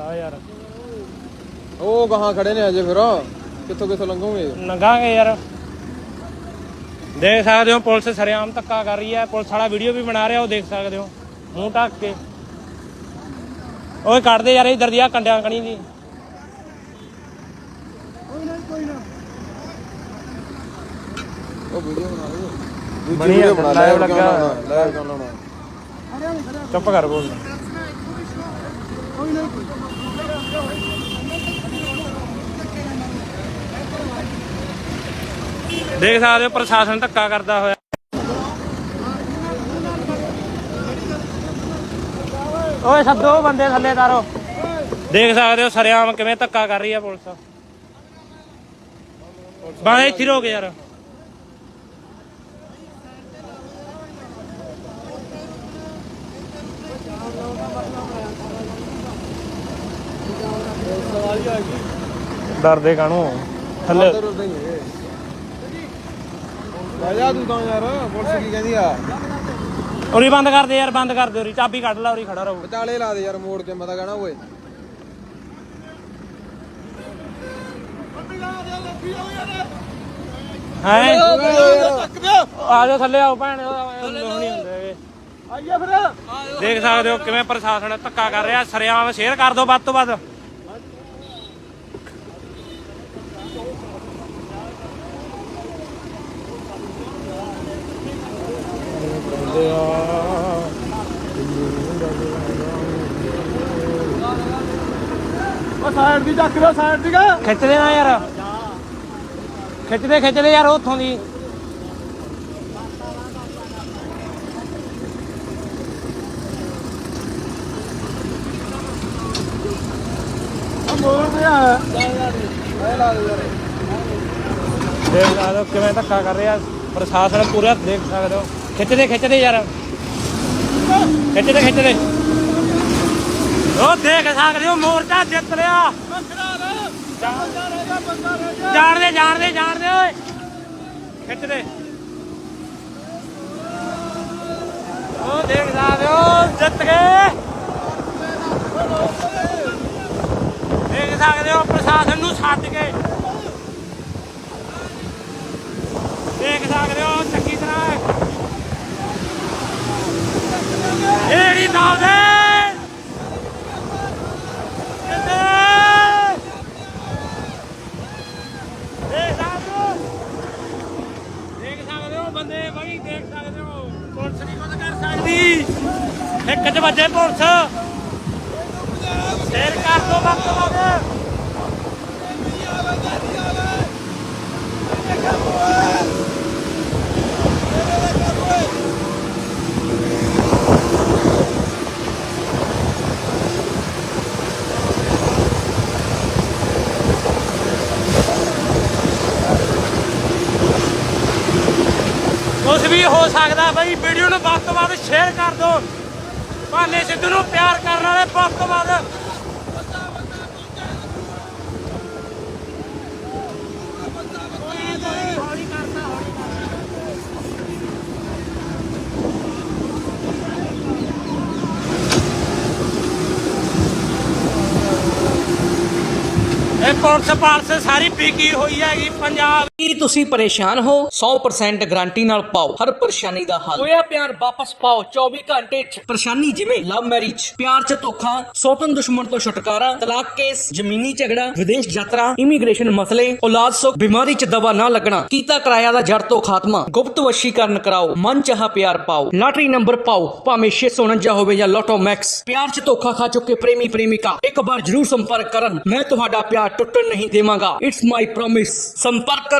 ਲਾ ਯਾਰ। ਉਹ ਗਾਹਾਂ ਖੜੇ ਨੇ ਅਜੇ ਫਿਰ। ਕਿੱਥੋਂ ਕਿੱਥੋਂ ਲੰਘੋਗੇ? ਲੰਘਾਂਗੇ ਯਾਰ। ਦੇਖ ਸਕਦੇ ਹੋ ਪੁਲਿਸ ਸਰਿਆਮ ਧੱਕਾ ਕਰ ਰਹੀ ਹੈ। ਪੁਲਿਸ ਵਾਲਾ ਵੀਡੀਓ ਵੀ ਬਣਾ ਰਿਹਾ ਉਹ ਦੇਖ ਸਕਦੇ ਹੋ। ਮੂੰਹ ਢੱਕ ਕੇ। ਓਏ ਕੱਢਦੇ ਯਾਰ ਇਧਰ ਦੀਆਂ ਕੰਡਿਆਂ ਕਣੀ ਦੀ। ਉਹ ਵੀਡੀਓ ਬਣਾ ਲਓ। ਬਣੀ ਵੀਡੀਓ ਆ, ਬਣਾ live ਲੱਗਾ। ਕਿਉਂ ਹੋਇਆ। ਲਾਉਣਾ, live ਕਿਉਂ ਦੇਖ ਸਕਦੇ ਹੋ ਪ੍ਰਸ਼ਾਸਨ ਧੱਕਾ ਕਰਦਾ ਹੋਇਆ। ਓਏ ਸੱਦੋ ਬੰਦੇ ਥੱਲੇ ਤਾਰੋ। ਦੇਖ ਸਕਦੇ ਹੋ ਸਰਿਆਮ ਕਿਵੇਂ ਧੱਕਾ ਕਰ ਰਹੀ ਹੈ ਪੁਲਿਸ। ਬਾਹਰ ਇੱਥੇ ਰੋਕ ਯਾਰ। ਡਰਦੇ ਕਾਹਨੂੰ? ਥੱਲੇ। ਉੱਧਰ ਉੱਧਰ ਹੀ ਹੈ ਲੈ ਜਾ ਤੂੰ ਤਾਂ ਯਾਰ ਪੁਲਿਸ ਕੀ ਕਹਿੰਦੀ ਆ? ਉਰੀ ਬੰਦ ਕਰ ਦੇ ਯਾਰ ਬੰਦ ਕਰ ਦੇ ਉਰੀ। ਚਾਬੀ ਕੱਢ ਲੈ ਉਰੀ ਖੜਾ ਰਹੂ। ਵਿਚਾਲੇ ਲਾ ਦੇ ਯਾਰ ਮੋੜ ਕੇ ਮੈਂ ਤਾਂ ਕਹਿਣਾ ਓਏ। ਹੈ? ਆ ਥੱਲੇ ਆਓ ਭੈਣ। ਹੁੰਦੇ। ਹੈਗੇ। ਆਈਏ ਫਿਰ। ਦੇਖ ਸਕਦੇ ਹੋ ਕਿਵੇਂ ਪ੍ਰਸ਼ਾਸਨ ਧੱਕਾ ਕਰ ਰਿਹਾ ਸਰਿਆਮ ਸ਼ੇਅਰ ਕਰ ਦਿਓ ਵੱਧ ਤੋਂ ਵੱਧ। ਸਾਈਡ ਦੀ ਚੱਕ ਲੋ ਸਾਈਡ ਦੀ। ਖਿੱਚਦੇ ਨਾ ਯਾਰ। ਖਿੱਚਦੇ ਖਿੱਚਦੇ ਯਾਰ ਉੱਥੋਂ ਦੀ ਮੋੜ ਤੇ ਆ ਲੈ ਲਾ ਦੇ ਯਾਰ ਦੇਖ ਸਕਦੇ ਹੋ ਕਿਵੇਂ ਧੱਕਾ ਕਰ ਰਿਹਾ। ਪ੍ਰਸ਼ਾਸਨ ਪੂਰਾ ਦੇਖ ਸਕਦੇ ਹੋ। ਖਿੱਚਦੇ ਖਿੱਚਦੇ ਯਾਰ। ਖਿੱਚਦੇ ਖਿੱਚਦੇ। ਉਹ ਦੇਖ ਸਕਦੇ ਹੋ, ਮੋਰਚਾ ਜਿੱਤ ਲਿਆ ਜਾਣਦੇ ਜਾਣਦੇ ਜਾਣਦੇ, ਓਏ। ਖਿੱਚਦੇ। ਉਹ ਦੇਖ ਸਕਦੇ ਹੋ, ਜਿੱਤ ਗਏ ਦੇਖ ਸਕਦੇ ਹੋ, ਪ੍ਰਸ਼ਾਸਨ ਨੂੰ ਸੱਦ ਕੇ। ਦੇਖ ਸਕਦੇ ਹੋ, ਚੰਗੀ ਤਰ੍ਹਾਂ। ਏੜੀ ਨਾਲ ਦੇ। ਦੇਖ ਸਕਦੇ ਹੋ। ਬੰਦੇ ਬਈ, ਦੇਖ ਸਕਦੇ ਹੋ। ਪੁਲਿਸ ਨਹੀਂ ਕੁਝ ਕਰ ਸਕਦੀ। ਇੱਕ ਚ ਵੱਜੇ ਪੁਲਿਸ। ਸ਼ੇਰ ਕਰ ਦੋ ਵਕਤ ਵਕਤ ਕੁਝ ਵੀ ਹੋ ਸਕਦਾ ਬਈ। ਵੀਡੀਓ ਨੂੰ ਵੱਧ ਤੋਂ ਵੱਧ ਸ਼ੇਅਰ ਕਰ ਦਿਓ। ਭਾਨੇ ਸਿੱਧੂ ਨੂੰ ਪਿਆਰ ਕਰਨ ਵਾਲੇ ਵੱਧ ਤੋਂ ਵੱਧ। ਇਹ ਪੁਲਿਸ ਪਾਲਸ ਸਾਰੀ ਪੀਕੀ ਹੋਈ ਹੈਗੀ, ਪੰਜਾਬ ਕੀ ਤੁਸੀਂ ਪਰੇਸ਼ਾਨ ਹੋ? 100% ਗਾਰੰਟੀ ਨਾਲ ਪਾਓ। ਹਰ ਪਰੇਸ਼ਾਨੀ ਦਾ ਹੱਲ। ਹੋਇਆ ਪਿਆਰ ਵਾਪਸ ਪਾਓ। 24 ਘੰਟੇ ਚ। ਪਰੇਸ਼ਾਨੀ ਜਿਵੇਂ ਲਵ ਮੈਰਿਜ ਪਿਆਰ ਚ ਧੋਖਾ ਸੋਤਨ ਦੁਸ਼ਮਣ ਤੋਂ ਛੁਟਕਾਰਾ ਤਲਾਕ ਕੇਸ ਜ਼ਮੀਨੀ ਝਗੜਾ ਵਿਦੇਸ਼ ਯਾਤਰਾ ਇਮੀਗ੍ਰੇਸ਼ਨ ਮਸਲੇ ਔਲਾਦ ਸੁੱਖ ਬਿਮਾਰੀ ਚ ਦਵਾ ਨਾ ਲੱਗਣਾ ਕੀਤਾ ਕਿਰਾਇਆ ਦਾ ਜੜ ਤੋਂ ਖਾਤਮਾ ਗੁਪਤ ਵਸ਼ੀਕਰਨ ਕਰਾਓ ਮਨ ਚਾਹਾ ਪਿਆਰ ਪਾਓ। ਲਾਟਰੀ ਨੰਬਰ ਪਾਓ ਭਾਵੇਂ 649 ਹੋਵੇ ਜਾਂ ਲੋਟੋ ਮੈਕਸ ਪਿਆਰ ਚ ਧੋਖਾ ਖਾ ਚੁੱਕੇ ਪ੍ਰੇਮੀ ਪ੍ਰੇਮਿਕਾ ਇੱਕ ਵਾਰ ਜਰੂਰ ਸੰਪਰਕ ਕਰਨ। ਮੈਂ ਤੁਹਾਡਾ ਪਿਆਰ ਟੁੱਟਣ ਨਹੀਂ ਦੇਵਾਂਗਾ। ਇਟਸ ਮਾਈ ਪ੍ਰੋਮਿਸ ਸੰਪਰਕ